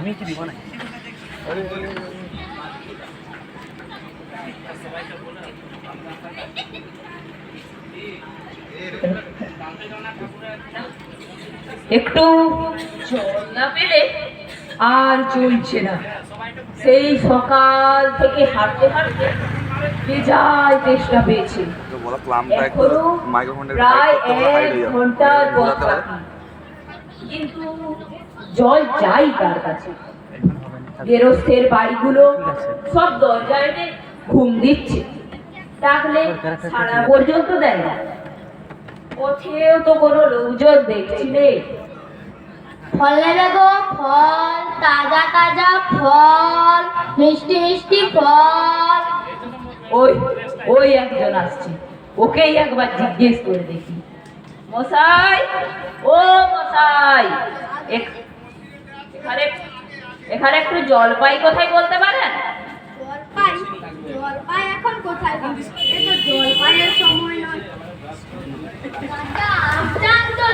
আমি কি দিব না? একটু না পেলে আর চলছে না। সেই সকাল থেকে হাঁটতে হাঁটতে বেজায় চেষ্টা পেয়েছি। প্রায় এক ঘণ্টার পথ কিন্তু জল যাই তার কাছে। গেরস্থের বাড়িগুলো সব দরজায় এনে ঘুম দিচ্ছে। ডাকলে সারা পর্যন্ত দেয় না। পথেও তো কোনো লোকজন দেখছি নে। ফল নেবে গো ফল তাজা তাজা ফল মিষ্টি মিষ্টি ফল। ওই ওই একজন আসছে। ওকেই একবার জিজ্ঞেস করে দেখি। মশাই ও মশাই এখানে এখানে একটু জলপাই কোথায় বলতে পারেন? জলপাই জলপাই এখন কোথায় পাবো? জলপাইয়ের সময় নয়।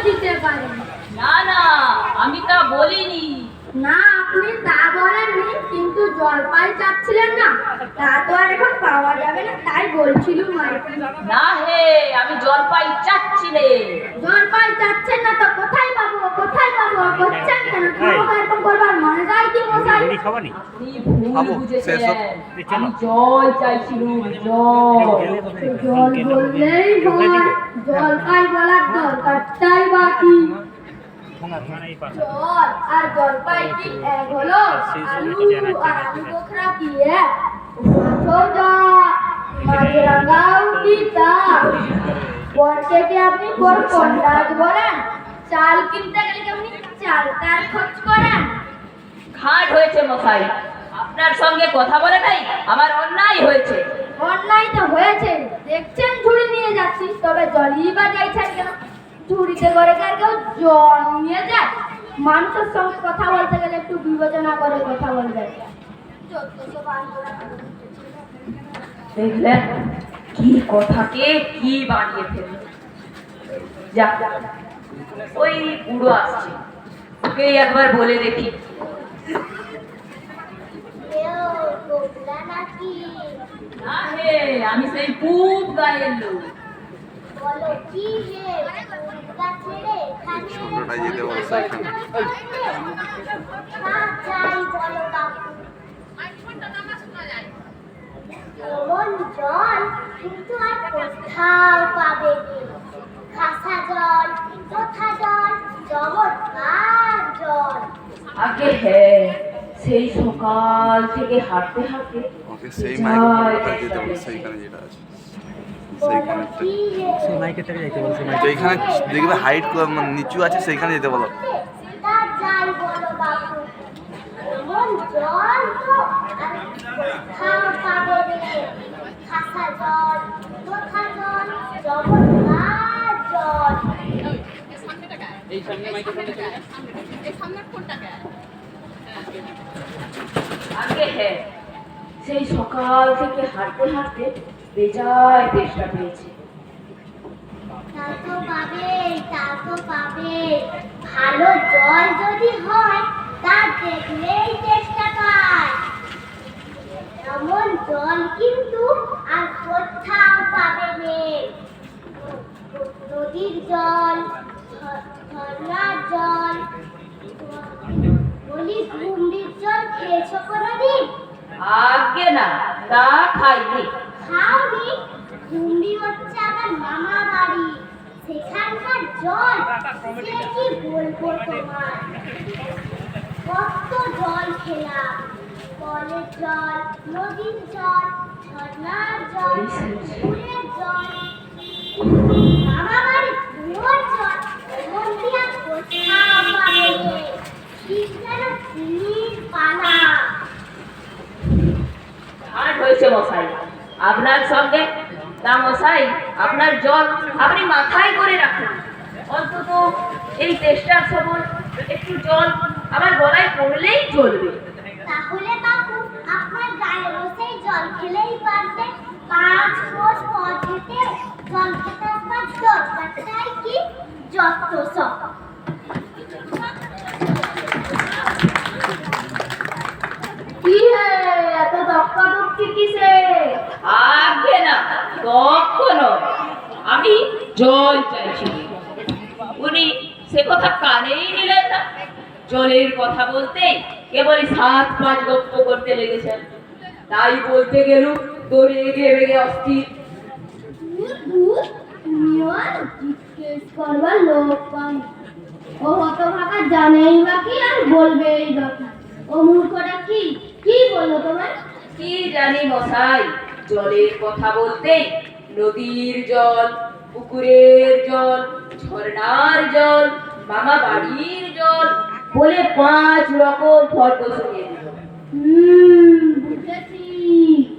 দিতে পারেন। না না আমি তা বলিনি। না আপনি তা বলেননি কিন্তু জলপাই চাচ্ছিলেন না। তা তো আর এখন পাওয়া যাবে না তাই বলছিলুম আর কি। না হে আমি জলপাই চাচ্ছি রে জলপাই চাচ্ছেন না তো কোথায় পাবো কোথায় পাবো? করছেন কেন? খাব এরকম করবার মনে যায় কি মশাই ভুল খাব, বুঝেছেন। আমি জল চাইছিলুম জল। জল বললেই হয় জলপাই বলার দরকারটাই বাকি। আর আপনি চাল কিনতে গেলে কি চাল তার খোঁজ করেন ঘাট হয়েছে মশাই। আপনার সঙ্গে কথা বলে নাই, আমার অন্যায় হয়েছে। অন্যায় তো হয়েছে। দেখছেন, ঝুড়ি নিয়ে যাচ্ছি তবে জলই বা যাইছেন কেন? ঝুড়িতে করে কি আর কেউ জল নিয়ে যায়। মানুষের সঙ্গে কথা বলতে গেলে একটু বিবেচনা করে কথা বলবেন চোদ্দশো বাংলা দেখলেন কি কথাকে কি বানিয়ে ফেলল? যা ওই বুড়ো আসছে। ওকে একবার বলে দেখি। আমি সেই পূব গায়ের লোক। ছোটটাই যেতে বলছে এখানে। জল কিন্তু আর কোথাও পাবে খাসা জল কোথা জল চমৎকার জল আগে হ্যাঁ সেই সকাল থেকে হাঁটতে হাঁটতে ওকে সেই মাইক্রোফোনটা বলছে সেইখানে যেটা আছে সেইখানে যেখানে দেখবে হাইট নিচু আছে সেইখানে যেতে বলো। আগে হ্যাঁ সেই সকাল থেকে হাঁটতে হাঁটতে বেজায় চেষ্টা পেয়েছি। তা তো পাবে তা তো পাবে। ভালো জল যদি হয় তা দেখলেই চেষ্টা পায়। এমন জল কিন্তু আর কোথাও পাবে নে। নদীর জল ঝর্ণার জল বলি জল খেয়েছো কোনোদিন? আগে না তা খাইনি। খাওনি হচ্ছে আমার মামা বাড়ি। সেখানকার জল, সে কি বলব তোমার কত জল খেলাম। কলের জল, নদীর জল, ঝর্ণার জল পুকুরের জল, মামা বাড়ি কুয়োর জল কোথাও পাবে চিনির পানা হাট হয়েছে মশাই। আপনার সঙ্গে? তা মশাই আপনার জল আপনি মাথায় করে রাখুন। অন্তত এই চেষ্টার সময় একটু জল আমার গলায় পড়লেই চলবে। তাহলে বাবু আপনার গায়ে বসেই জল খেলেই পারবে। পাঁচ কোষ পথ হেঁটে জল খেতে আপনার দরকারটাই কি? যত সব। কি হে এত দক্কা দক্কি কিসে আগে না কখনো। আমি জল চাইছি। উনি সে কথা কানেই নিলেন না। জলের কথা বলতে কেবলই সাত পাঁচ গপ্প করতে লেগেছেন। তাই বলতে গেলুম দৌড়ে এগিয়ে বেগে অস্থির জিজ্ঞেস করবার লোক ও হতভাগা জানেই বা কি আর বলবেই বা কি ও মূর্খটা কি? কি বলল তোমার কি জানি মশাই? জলের কথা বলতে নদীর জল পুকুরের জল ঝর্ণার জল মামা বাড়ির জল বলে পাঁচ রকম ফর্দ শুনিয়ে দিল বুঝেছি।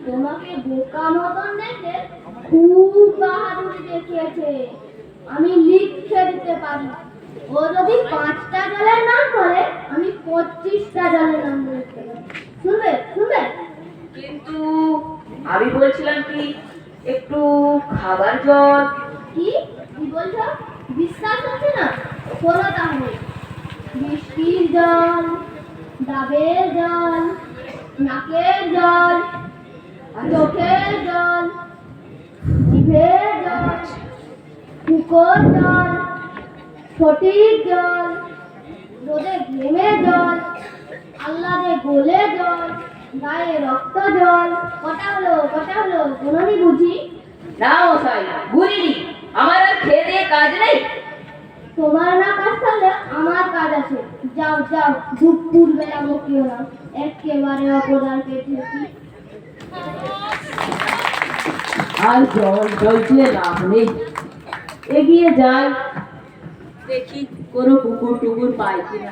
তোমাকে বোকা মতন দেখে খুব বাহাদুরি দেখিয়েছে। আমি লিখে দিতে পারি। ও যদি পাঁচটা জলের নাম বলে আমি পঁচিশটা জলের নাম বলতে পারি শুনবে শুনবে? কিন্তু আমি বলছিলাম কি, একটু খাবার জল। কি? কি বলছো? বিশ্বাস হচ্ছে না? শোনো তাহলে। বৃষ্টির জল, ডাবের জল, নাকের জল, চোখের জল, জিভের জল কুকোর জল ফটির জল, রোদে ঘেমে জল আল্লাদে গোলে জল গায়ে রক্ত জল কটা হলো কটা হলো বুঝি? না মশাই বুঝিনি। আমার আর খেয়ে দিয়ে কাজ নেই। তোমার না কাজ থাকলে আমার কাজ আছে। যাও যাও দুপুর বেলা বকিও না একেবারে আর জল লাভ নেই। এগিয়ে যাই। দেখি কোনো পুকুর টুকুর পাই কিনা।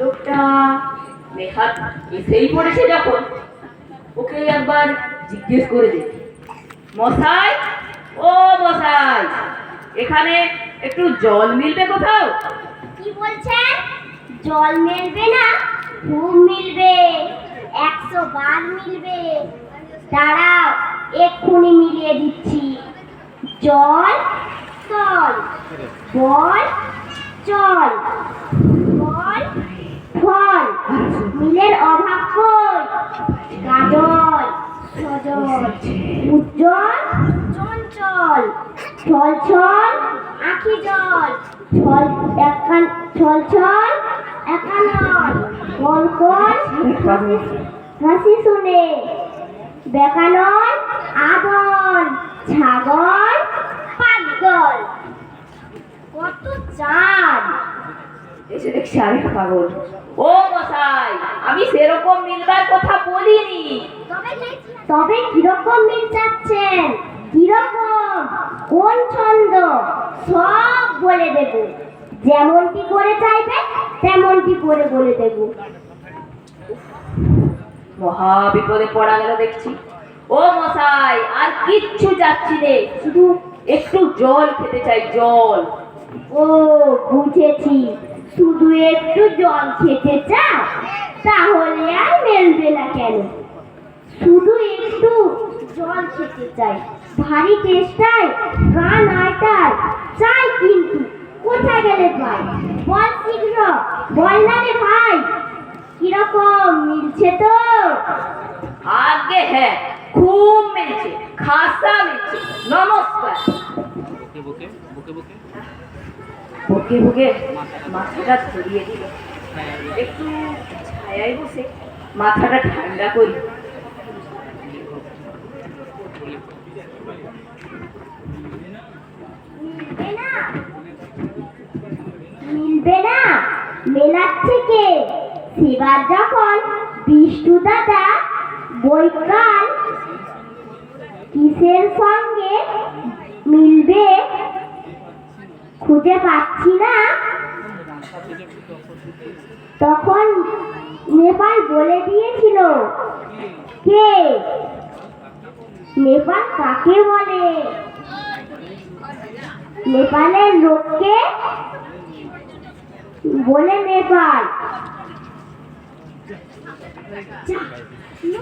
লোকটা নেহাত এসেই পড়েছে যখন। ওকে একবার জিজ্ঞেস করে দেখি। মশাই, ও মশাই, এখানে একটু জল মিলবে কোথাও? কি বলছেন? জল মিলবে না, ঘুম মিলবে, একশো বার মিলবে। দাঁড়াও, এক্ষুনি মিলিয়ে দিচ্ছি। জল, তল, বল, চল। মিলের অভাব কই? গাজল সজল, উজ্জ্বল, চঞ্চল ছল ছল আখি জল, ছল একান ছল ছল একানল কল কল হাসি শুনে, বেকানল, আদল, ছাগল, পাগল। কত চাঁদ! এসে দেখছি আরেক পাগল। ও মশাই আমি সেরকম মিলবার কথা বলিনি। তবে কীরকম মিল চাচ্ছেন? কীরকম? কোন ছন্দ? সব বলে দেব। যেমনটি করে চাইবে তেমনটি করে বলে দেব। মহা বিপদে পড়া গেল দেখছি। ও মশাই আর কিচ্ছু যাচ্ছি রে শুধু একটু জল খেতে চাই জল। ও বুঝেছি। শুধু একটু জল খেতে চাও, তাহলে আর মেলবে না কেন? শুধু একটু জল খেতে চাই। ভারী চেষ্টায় গান আয়টার চাই কিন্তু কোথায় গেলে ভাই? বল শীঘ্র, বল না রে ভাই, কীরকম মিলছে তো আগে হ্যাঁ খুব মিলছে, খাসা মিলছে, নমস্কার। বুকে বুকে বুকে বুকে? বুকে বুকে? মাথাটা ধরিয়ে দিল একটু ছায়ায় বসে মাথাটা ঠান্ডা করি। মিলবে না। মেলাচ্ছে কে সেবার যখন বিষ্ণু দাদা বৈকাল কিসের সঙ্গে মিলবে খুঁজে পাচ্ছি না। তখন নেপাল বলে দিয়েছিল, কে? নেপাল কাকে বলে? নেপালের লোককে বলে নেপাল। জল।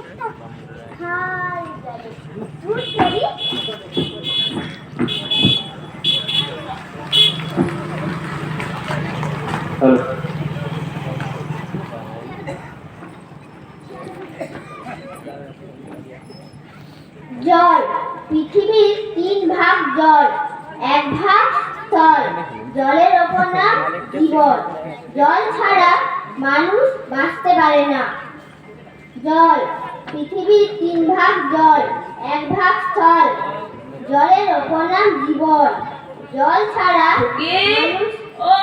পৃথিবীর তিন ভাগ জল। এক ভাগ স্থল। জলের ওপর নাম জীবন। জল ছাড়া মানুষ বাঁচতে পারে না। জল। পৃথিবীর তিন ভাগ জল এক ভাগ স্থল। জলের ওপর নাম জীবন। জল ছাড়া ও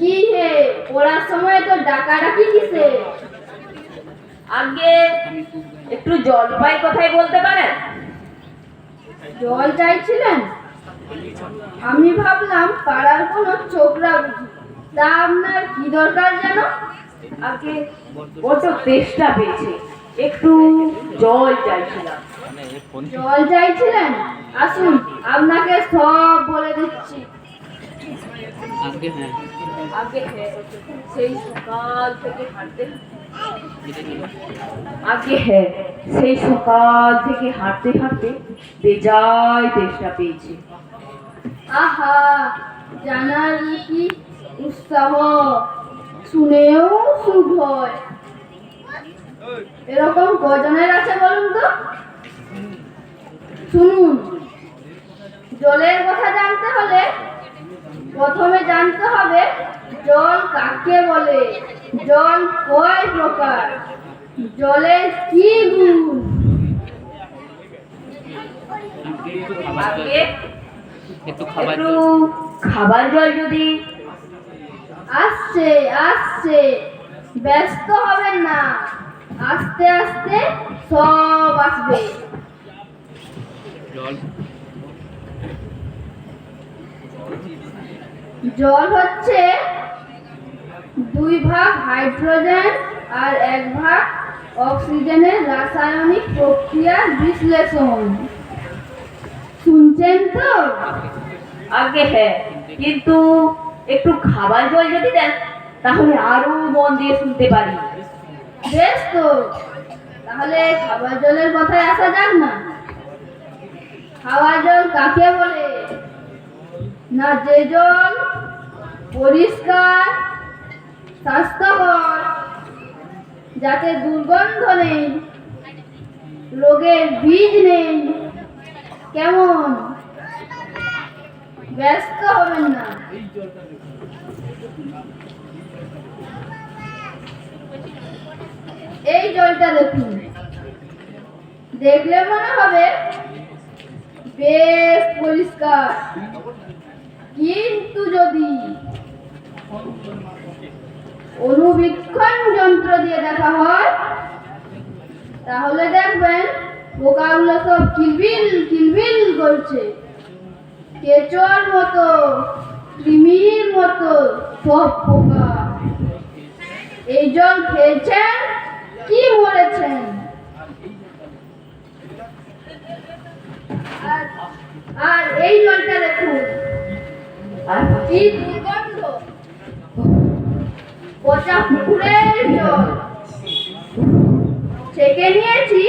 কি হে? পড়ার সময় তো ডাকাডাকি কিসে? আগে একটু জলপাই কথাই বলতে পারেন জল চাইছিলেন? আমি ভাবলাম পাড়ার কোনো ছোকরা বুঝি। তা আপনার কি দরকার যেন আগে বড্ড তেষ্টা পেয়েছে। একটু জল চাইছিলাম। জল চাইছিলেন? আসুন, আপনাকে সব বলে দিচ্ছি। আজকে হ্যাঁ আগে সেই সকাল থেকে হাঁটতে। আগে হ্যাঁ সেই সকাল থেকে হাঁটতে হাঁটতে বেজায় তেষ্টা পেয়েছে। আহা, জানার কি উৎসাহ। শুনেও সুখ হয়। এরকম কজনের আছে বলুন তো? শুনুন। জলের কথা জানতে হলে প্রথমে জানতে হবে জল কাকে বলে? জল কয় প্রকার? জলের কি গুণ? একটু খাবার জল যদি আসছে আসছে। ব্যস্ত হবেন না। আস্তে আস্তে সব আসবে। জল। জল হচ্ছে দুই ভাগ হাইড্রোজেন আর এক ভাগ অক্সিজেনের রাসায়নিক প্রক্রিয়ার বিশ্লেষণ। শুনছেন তো? আগে হ্যাঁ কিন্তু একটু খাবার জল যদি দেন, তাহলে আরও মন দিয়ে শুনতে পারি। বেশ তো। তাহলে খাবার জলের কথায় আসা যাক না। খাওয়ার জল কাকে বলে? না, যে জল পরিষ্কার, স্বাস্থ্যকর, যাতে দুর্গন্ধ নেই, রোগের বীজ নেই, কেমন? ব্যস্ত হবেন না। এই জলটা দেখুন। দেখলে মনে হবে, বেশ পরিষ্কার। কিন্তু যদি অনুবীক্ষণ যন্ত্র দিয়ে দেখা হয়, তাহলে দেখবেন পোকাগুলো সব কিলবিল কিলবিল করছে। কেঁচোর মতো, কৃমির মতো সব পোকা। এই জল খেয়েছেন? কি মরেছেন আর- এই জলটা দেখুন। কি দুর্গন্ধ। পচা পুকুরের জল। নিয়েছি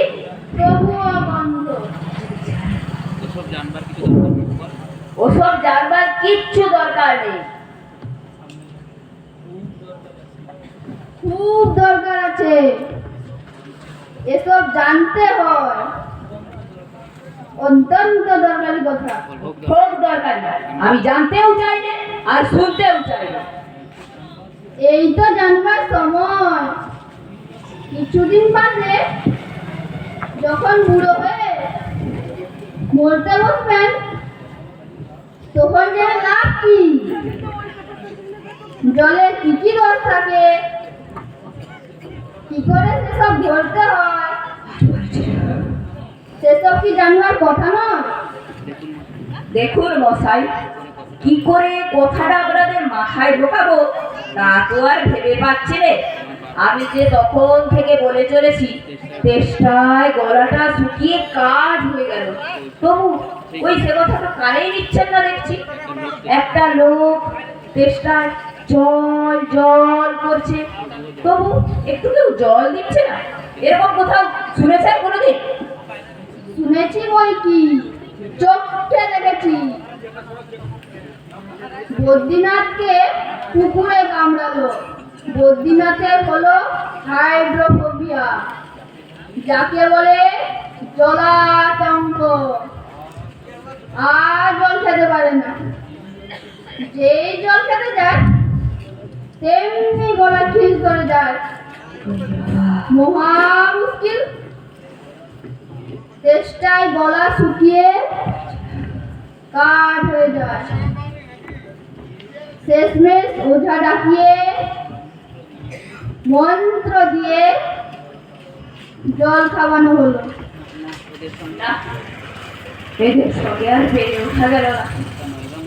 গন্ধ। ওসব জানবার কিছু দরকার। ওসব জানবার কিচ্ছু দরকার নেই। খুব দরকার আছে। এসব জানতে হয়। অত্যন্ত দরকারি কথা। হোক দরকার। আমি জানতেও চাই না, আর শুনতেও চাই না। এই তো জানবার সময়। কিছুদিন বাদে যখন বুড়ো হয়ে মরতে বসবেন তখন যে লাভ কি? জলে কি কি দোষ থাকে? কি করে সেসব ধরতে হয়। সেসব কি জানবার কথা নয় দেখুন মশাই, কি করে কথাটা আপনাদের মাথায় ঢোকাবো তা তো আর ভেবে পাচ্ছি রে আমি যে তখন থেকে বলে চলেছি, তেষ্টায় গলাটা শুকিয়ে কাজ হয়ে গেল। তবু ওই সে কথা তো কানেই নিচ্ছেন না দেখছি। একটা লোক তেষ্টায় জল জল করছে। তবু একটু কেউ জল দিচ্ছে না? এরকম কোথাও শুনেছেন কোনোদিন? শুনেছি বই কি? চোখে দেখেছি বদ্রীনাথকে কুকুরে কামড়ালো। বদ্রীনাথের হলো হাইড্রোফোবিয়া। যাকে বলে জলাতঙ্ক। আর জল খেতে পারে না। যেই জল খেতে যায় তেমনি গলা খিল করে যায়। মহা মুশকিল। চেষ্টায় গলা শুকিয়ে কাঠ হয়ে যায়। শেষমেশ ওঝা ডাকিয়ে মন্ত্র দিয়ে জল খাওয়ানো হলো। এদের সঙ্গে আর পেরে ওঠা গেল না।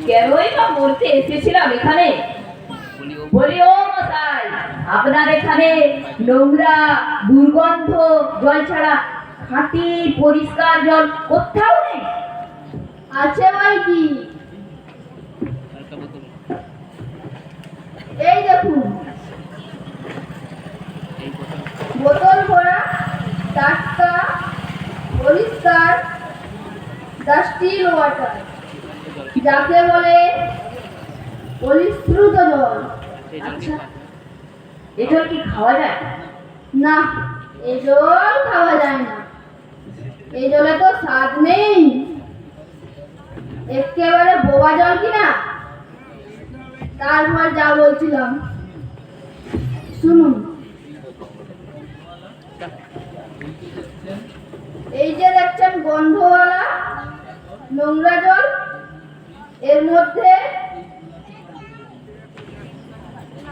কেনই বা মরতে এসেছিলাম এখানে? বলি, ও মশাই, আপনার এখানে নোংরা, দুর্গন্ধ জল ছাড়া খাঁটি পরিষ্কার জল কোথাও নেই? আছে ভাই কি এই দেখুন। বোতল ভরা, টাটকা, পরিষ্কার ডাস্টিল ওয়াটার, যাকে বলে পরিশ্রুত জল। সেই জল এ জল কি খাওয়া যায়? না এই খাওয়া যায় না। এই জলে তো স্বাদ নেই। একেবারে বোবা জল কিনা তারপর যা বলছিলাম। শুনুন। এই যে দেখছেন গন্ধওয়ালা নোংরা জল, এর মধ্যে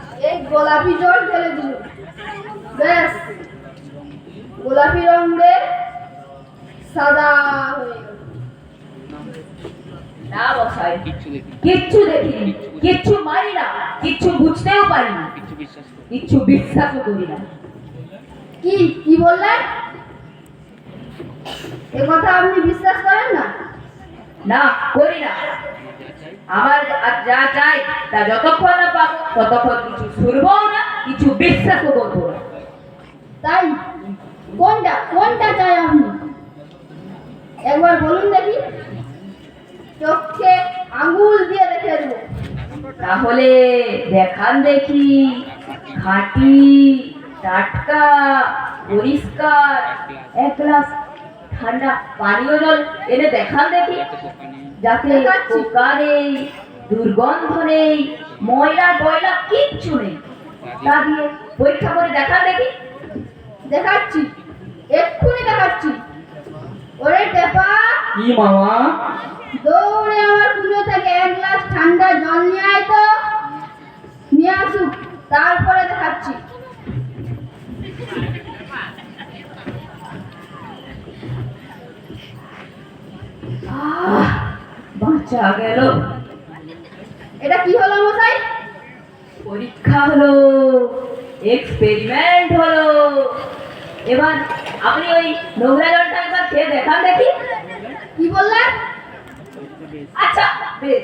এই গোলাপি জল ঢেলে দিল। ব্যাস। গোলাপি রঙের সাদা হয়ে না কিচ্ছু দেখিনি। কিচ্ছু মানি না। কিচ্ছু বুঝতেও পারি না। কিচ্ছু বিশ্বাস করি কিচ্ছু বিশ্বাসও করি না। কি? কি বললেন? এ কথা আপনি বিশ্বাস করেন না? না করি না। আমার আর যা চাই তা যতক্ষণ না পাবো ততক্ষণ কিছু শুনব না কিছু বিশ্বাসও করব না। তাই কোনটা কোনটা চাই আপনি? একবার বলুন দেখি। চোখে আঙ্গুল দিয়ে দেখে দেবো। তাহলে দেখান দেখি। খাঁটি টাটকা পরিষ্কার। এক গ্লাস ঠান্ডা পানীয় জল এনে দেখান দেখি। যাতে দেখাচ্ছি। পোকা নেই দুর্গন্ধ নেই ময়লা টয়লা কিচ্ছু নেই। তা দিয়ে পরীক্ষা করে দেখা দেখি। দেখাচ্ছি। এক্ষুনি দেখাচ্ছি। ওরে টেপা কি মামা? দৌড়ে আমার পুজো থেকে এক গ্লাস ঠান্ডা জল নিয়ে আয় তো। নিয়ে আসুক। তারপরে বাঁচা গেল এটা কি হলো মশাই? পরীক্ষা হলো এক্সপেরিমেন্ট হলো। এবার আপনি ওই নোংরা জলটা একবার খেয়ে দেখান দেখি। কি বললেন? আচ্ছা বেশ।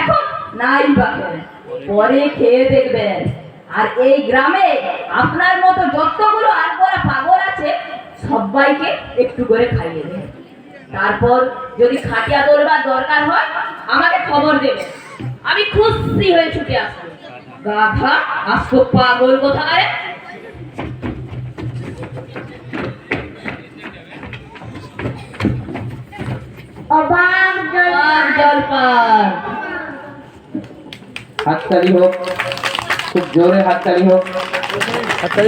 এখন নাই বা পরে খেয়ে দেখবেন। আর এই গ্রামে আপনার মতো যতগুলো আর পাগল আছে, সবাইকে একটু করে খাইয়ে দেবেন তারপর যদি খাটিয়া তোলবার দরকার হয় আমাকে খবর দেবেন আমি খুশি হয়ে ছুটে আসব। গাধা আসব পাগল কোথায় অবাক জল জলপান হাততালি হোক খুব জোরে হাততালি হোক। হাততালি